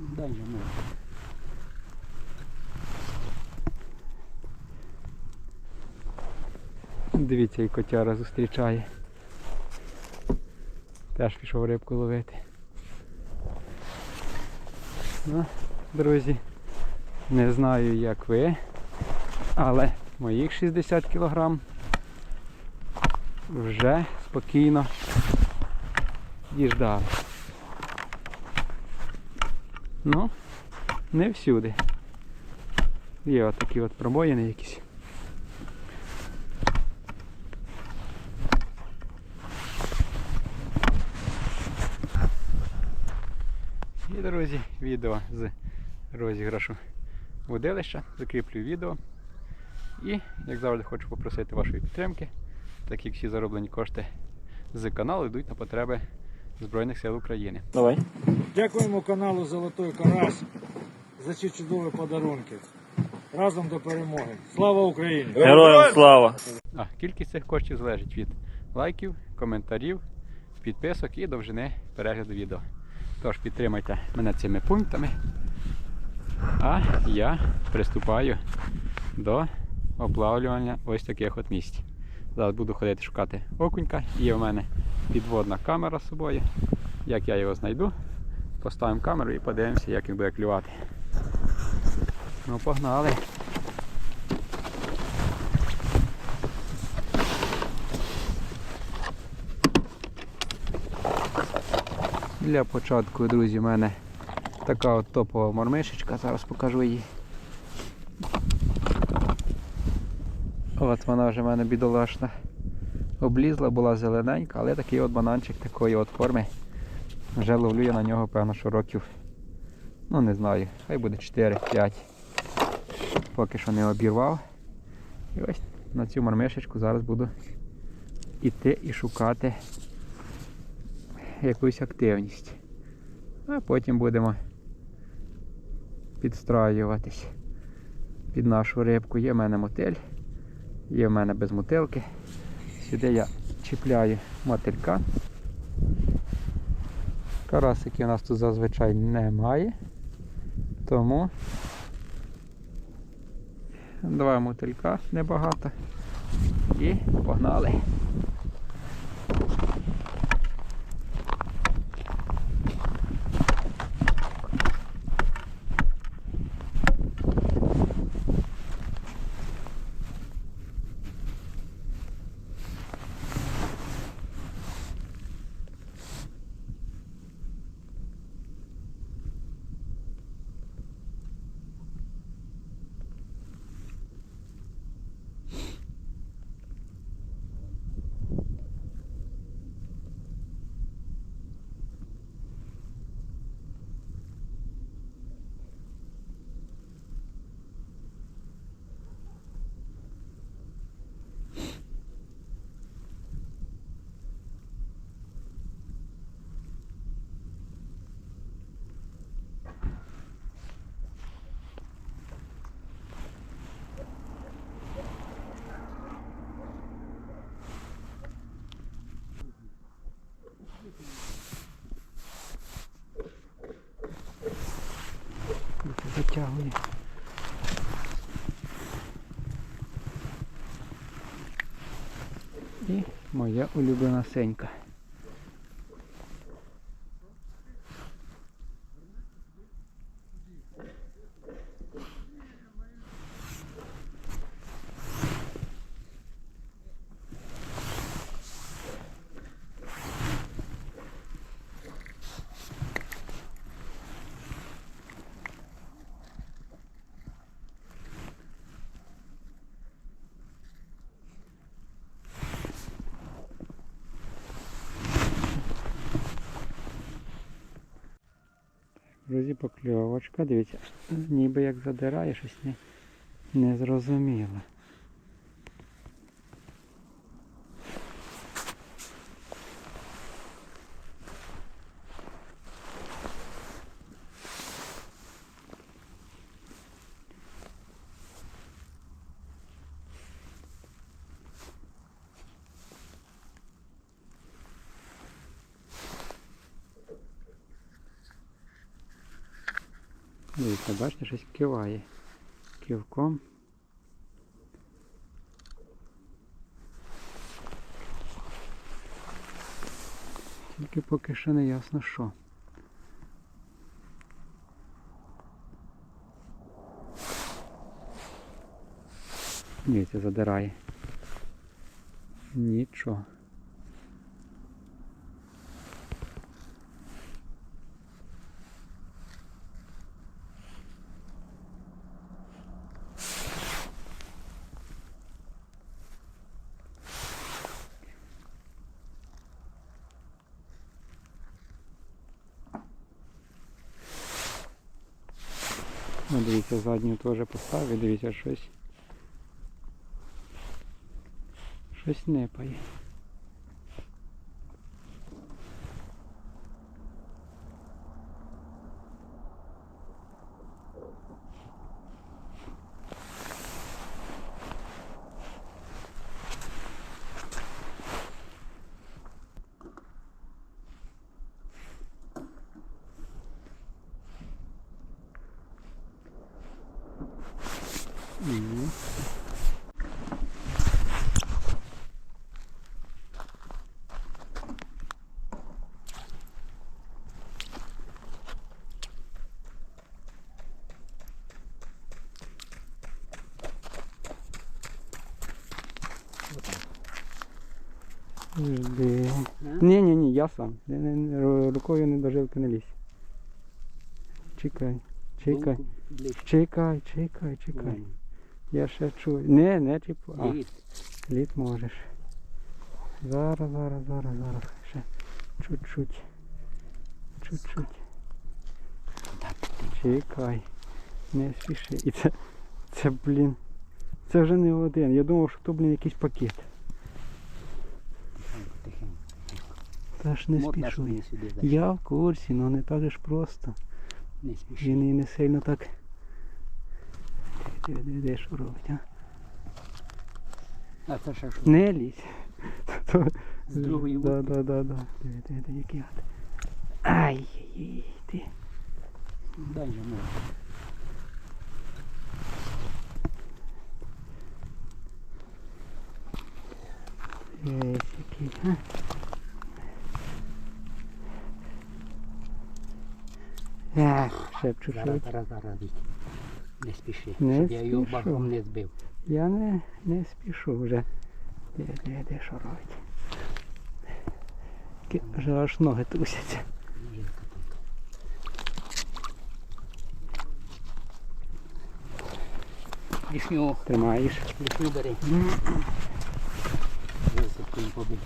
Дай йому. Дивіться, і котяра зустрічає. Теж пішов рибку ловити. Ну, друзі, не знаю як ви, але моїх 60 кг вже спокійно діждали. Ну, не всюди. Є отакі от пробоїни якісь. І, друзі, відео з розіграшу водилища. Закріплю відео. І, як завжди, хочу попросити вашої підтримки, так як всі зароблені кошти з каналу йдуть на потреби Збройних сил України. Давай. Дякуємо каналу Золотой Карась за ці чудові подарунки. Разом до перемоги. Слава Україні! Героям слава! А кількість цих коштів залежить від лайків, коментарів, підписок і довжини перегляду відео. Тож підтримайте мене цими пунктами. А я приступаю до облавлювання ось таких от місць. Зараз буду ходити шукати окунька. Є в мене підводна камера з собою. Як я його знайду, поставимо камеру і подивимося, як він буде клювати. Ну, погнали. Для початку, друзі, в мене така от топова мормишечка, зараз покажу її. От вона вже в мене бідолашна облізла, була зелененька, але такий от бананчик такої от форми. Вже ловлю я на нього, певно, що років, ну не знаю, хай буде 4-5. Поки що не обірвав. І ось на цю мормишечку зараз буду іти і шукати якусь активність. А потім будемо підстраюватись під нашу рибку. Є в мене мотиль, є в мене без мотилки. Сюди я чіпляю мотилька. Карасики у нас тут зазвичай немає. Тому два мотилька небагато. І погнали. Затягує. І моя улюблена сенька. Друзі, покльовочка, дивіться, ніби як задирає щось не, не зрозуміло. Дивіться, бачите, щось киває. Кивком. Тільки поки що не ясно що. Дивіться, задирає. Нічого. Ну, дивіться, задню теж поставив, дивіться, щось. Щось непає. Мгм. Жди. Ні, ні, ні, я сам. Рукою не до жилки не лізь. Чекай, чекай, чекай, чекай, чекай. Я ще чую. Не, не чіпу. А, лід можеш. Зараз, зараз, зараз, зараз. Ще чуть-чуть. Чуть-чуть. Чекай. Не спіши. І це, це, блін. Це вже не один. Я думав, що то, блін, якийсь пакет. Та ж не спішу. мені. Я в курсі, але не так ж просто. Не спіши. Він і не сильно так. Диви, диви, що робить, а? А це ще що? Не лізь. З другої да, да, да, да. Диви, диви, диви, який гад. Ай-яй-яй, ти. Дай же може. Єсь, який, а? Ах, ще б чуть-чуть. зараз, зараз. Не спіши, Не щоб я його бахом не збив. Я не, не спішу вже. Диви, диви, диви, що робить. Вже аж ноги трусяться. Жінка Тримаєш. лишню бери. Не побив.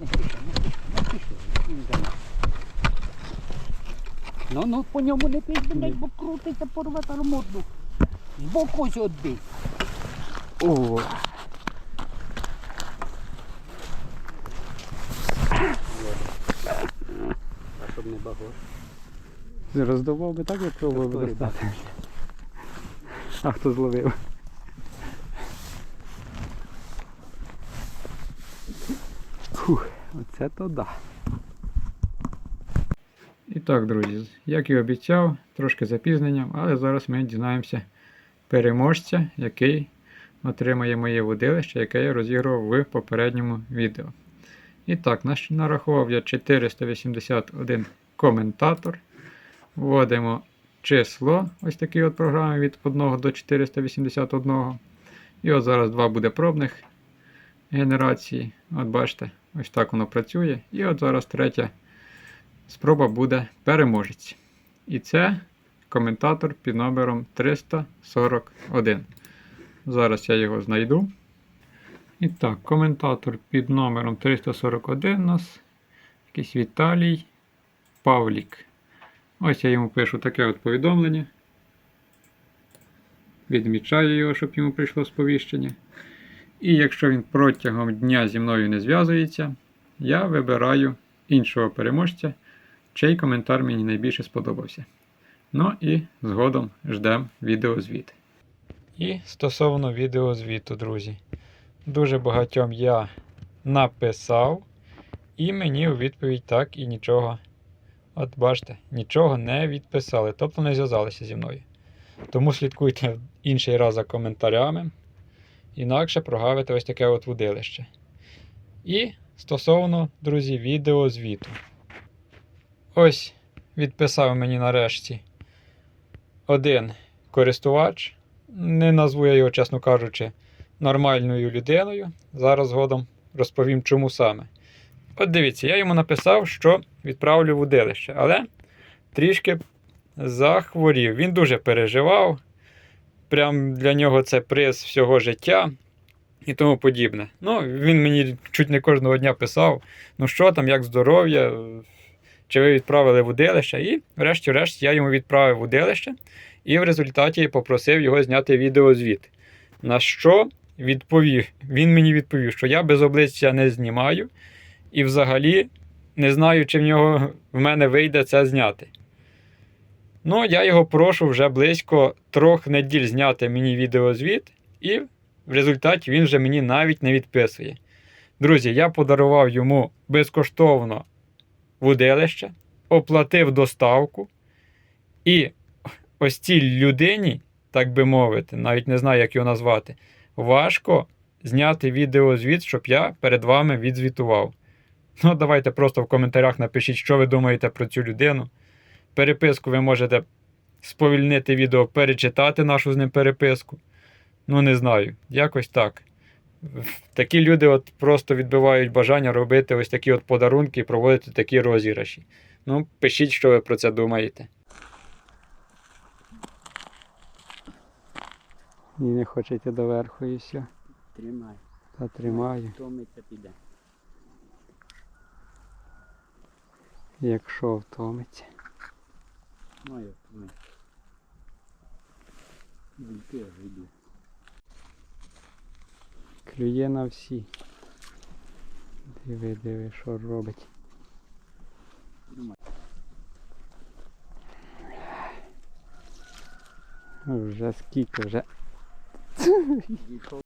Не спіши, не спіши, не спіши. Він за нас. Ну, ну, по ньому не підбинеш, бо крутиться, порве морду. Збоку ось відбий. О, А щоб не багор. роздував би так, як пробував би достати. А хто зловив? Фух, оце то да. І так, друзі, як і обіцяв, трошки запізненням, але зараз ми дізнаємося переможця, який отримає моє водилище, яке я розігрував в попередньому відео. І так, нарахував я 481 коментатор. Вводимо число, ось такі от програми від 1 до 481. І от зараз два буде пробних генерації. От бачите, ось так воно працює. І от зараз третя спроба буде переможець. І це коментатор під номером 341. Зараз я його знайду. І так, коментатор під номером 341 у нас якийсь Віталій Павлік. Ось я йому пишу таке от повідомлення. Відмічаю його, щоб йому прийшло сповіщення. І якщо він протягом дня зі мною не зв'язується, я вибираю іншого переможця, чий коментар мені найбільше сподобався. Ну і згодом ждемо відеозвіт. І стосовно відеозвіту, друзі. Дуже багатьом я написав, і мені у відповідь так і нічого От бачите, нічого не відписали, тобто не зв'язалися зі мною. Тому слідкуйте інший раз за коментарями. Інакше прогавите ось таке от вудилище. І стосовно, друзі, відеозвіту. Ось відписав мені нарешті один користувач. Не назву я його, чесно кажучи, нормальною людиною. Зараз згодом розповім, чому саме. От дивіться, я йому написав, що відправлю в удилище, але трішки захворів. Він дуже переживав. Прям для нього це приз всього життя і тому подібне. Ну, він мені чуть не кожного дня писав: ну що там, як здоров'я, чи ви відправили в удилище. І, врешті-решт, я йому відправив в удилище і в результаті попросив його зняти відеозвіт. На що відповів? Він мені відповів, що я без обличчя не знімаю, і взагалі не знаю, чи в нього в мене вийде це зняти. Ну, я його прошу вже близько трьох неділь зняти мені відеозвіт, і в результаті він вже мені навіть не відписує. Друзі, я подарував йому безкоштовно вудилище, оплатив доставку, і ось цій людині, так би мовити, навіть не знаю, як його назвати, важко зняти відеозвіт, щоб я перед вами відзвітував. Ну, давайте просто в коментарях напишіть, що ви думаєте про цю людину. Переписку ви можете сповільнити відео, перечитати нашу з ним переписку. Ну, не знаю, якось так. Такі люди от просто відбивають бажання робити ось такі от подарунки і проводити такі розіграші. Ну, пишіть, що ви про це думаєте. І не хочете доверху і все. Тримай. Та тримаю. Томиться піде. Якщо втомиться. Ну, як ми. Бульки гриби. Клює на всі. Диви, диви, що робить. Вже скільки, вже